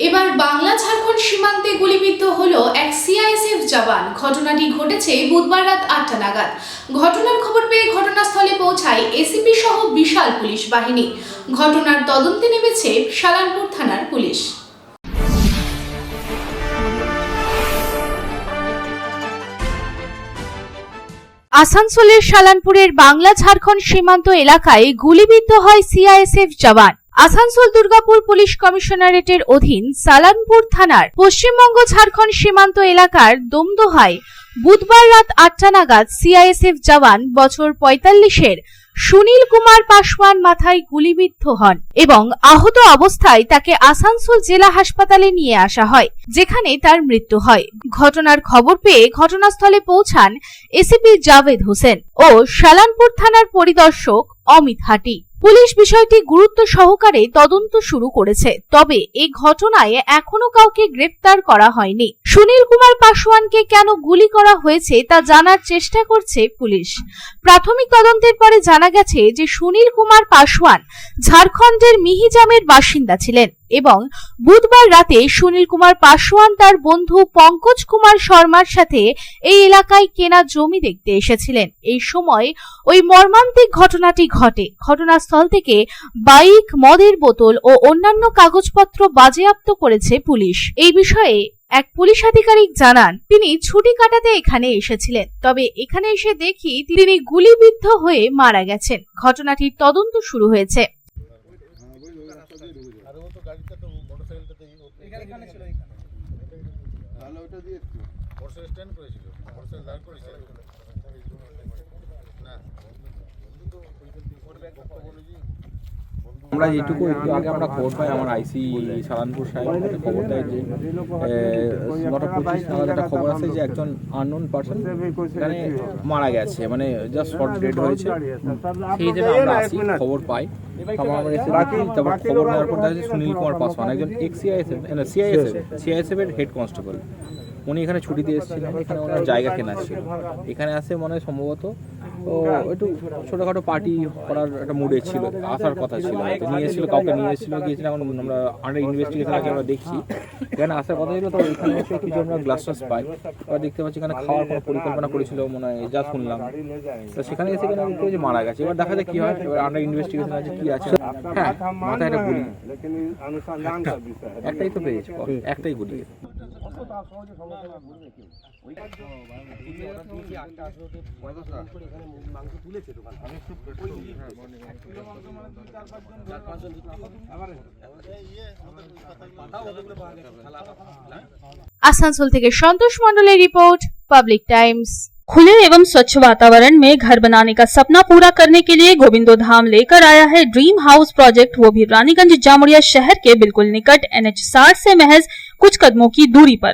এবার বাংলা ঝাড়খণ্ড সীমান্তে গুলিবিদ্ধ হল এক সিআইএসএফ জওয়ান। ঘটনাটি ঘটেছে বুধবার রাত আটটা নাগাদ। ঘটনার খবর পেয়ে ঘটনাস্থলে পৌঁছায় এসিপি সহ বিশাল পুলিশ বাহিনী। ঘটনার তদন্তে নেমেছে সালানপুর থানার পুলিশ। আসানসোলের সালানপুরের বাংলা ঝাড়খণ্ড সীমান্ত এলাকায় গুলিবিদ্ধ হয় সিআইএসএফ জওয়ান। আসানসোল দুর্গাপুর পুলিশ কমিশনারেটের অধীন সালানপুর থানার পশ্চিমবঙ্গ ঝাড়খণ্ড সীমান্ত এলাকার দমদোহায় বুধবার রাত আটটা নাগাদ সিআইএসএফ জওয়ান বছর পঁয়তাল্লিশের সুনীল কুমার পাসওয়ান মাথায় গুলিবিদ্ধ হন এবং আহত অবস্থায় তাকে আসানসোল জেলা হাসপাতালে নিয়ে আসা হয়, যেখানে তার মৃত্যু হয়। ঘটনার খবর পেয়ে ঘটনাস্থলে পৌঁছান এসিপি জাভেদ হোসেন ও শালানপুর থানার পরিদর্শক অমিত হাটি। পুলিশ বিষয়টি গুরুত্ব সহকারে তদন্ত শুরু করেছে, তবে এই ঘটনায় এখনও কাউকে গ্রেপ্তার করা হয়নি। সুনীল কুমার পাশওয়ানকে কেন গুলি করা হয়েছে তা জানার চেষ্টা করছে পুলিশ। প্রাথমিক তদন্তের পরে জানা গেছে যে সুনীল কুমার পাশওয়ান ঝাড়খণ্ডের মিহিজামের বাসিন্দা ছিলেন। এবং বুধবার রাতে সুনীল কুমার পাসওয়ান তার বন্ধু পঙ্কজ কুমার শর্মার সাথে এই এলাকায় কেনা জমি দেখতে এসেছিলেন। এই সময় ওই মর্মান্তিক ঘটনাটি ঘটে। ঘটনাস্থল থেকে বাইক, মদের বোতল ও অন্যান্য কাগজপত্র বাজেয়াপ্ত করেছে পুলিশ। এই বিষয়ে এক পুলিশ আধিকারিক জানান, তিনি ছুটি কাটাতে এখানে এসেছিলেন। তবে এখানে এসে দেখি তিনি গুলিবিদ্ধ হয়ে মারা গেছেন। ঘটনাটির তদন্ত শুরু হয়েছে। তো তাহলে ওটা দিয়ে মোটরসাইকেল স্ট্যান্ড করেছিল মোটরসাইকেল দাঁড় করেছিল। আমরা যেটুকু একটু আগে আমরা খবর পাই, আমার আইসি সালানপুর সাহেব একটা খবর দেয় যে নটা পঁচিশ নাগাদ একটা খবর আছে যে একজন আননোন পার্সন এখানে মারা গেছে মানে জাস্ট শর্ট ডেড হয়েছে। সেই হিসেবে আমরা আসি, খবর পাই। তারপর খবর নেওয়ার পর দেখা সুনীল কুমার পাসওয়ান, একজন এক্স সিআইএসএফ সিআইএসএফ সিআইএসএফ এর হেড কনস্টেবল উনি এখানে ছুটিতে এসেছিলেন, এখানে ওনার জায়গা কেনা ছিল। এখানে আসে মনে হয় সম্ভবত একটু ছোটোখাটো পার্টি করার একটা মুডে ছিল আসার কথা ছিল নিয়ে এসেছিল কাউকে নিয়ে এসেছিল গিয়েছিল এখন আমরা আন্ডার ইনভেস্টিগেশন আগে আমরা দেখছি। এখানে আসার কথা ছিল তো এখানে এসে কিছু আমরা গ্লাস টাস পাই আমরা দেখতে পাচ্ছি এখানে খাওয়ার কোনো পরিকল্পনা করেছিল মনে হয় যা শুনলাম। তো সেখানে এসে এখানে দেখতে পাচ্ছি মারা গেছে। এবার দেখা যায় কী হয় এবার আন্ডার ইনভেস্টিগেশন আছে কী আছে। হ্যাঁ মাথায় একটা গুলি। একটাই তো পেয়েছে একটাই গুলি। পঁয়তাল্লিশ है একটাই তো পেয়েছে একটাই গুলি আসানসোল থেকে সন্তোষ মণ্ডলের রিপোর্ট পাবলিক টাইমস खुले एवं स्वच्छ वातावरण में घर बनाने का सपना पूरा करने के लिए गोविंदो धाम लेकर आया है ड्रीम हाउस प्रोजेक्ट वो भी रानीगंज जामुड़िया शहर के बिल्कुल निकट एनएच साठ से महज कुछ कदमों की दूरी पर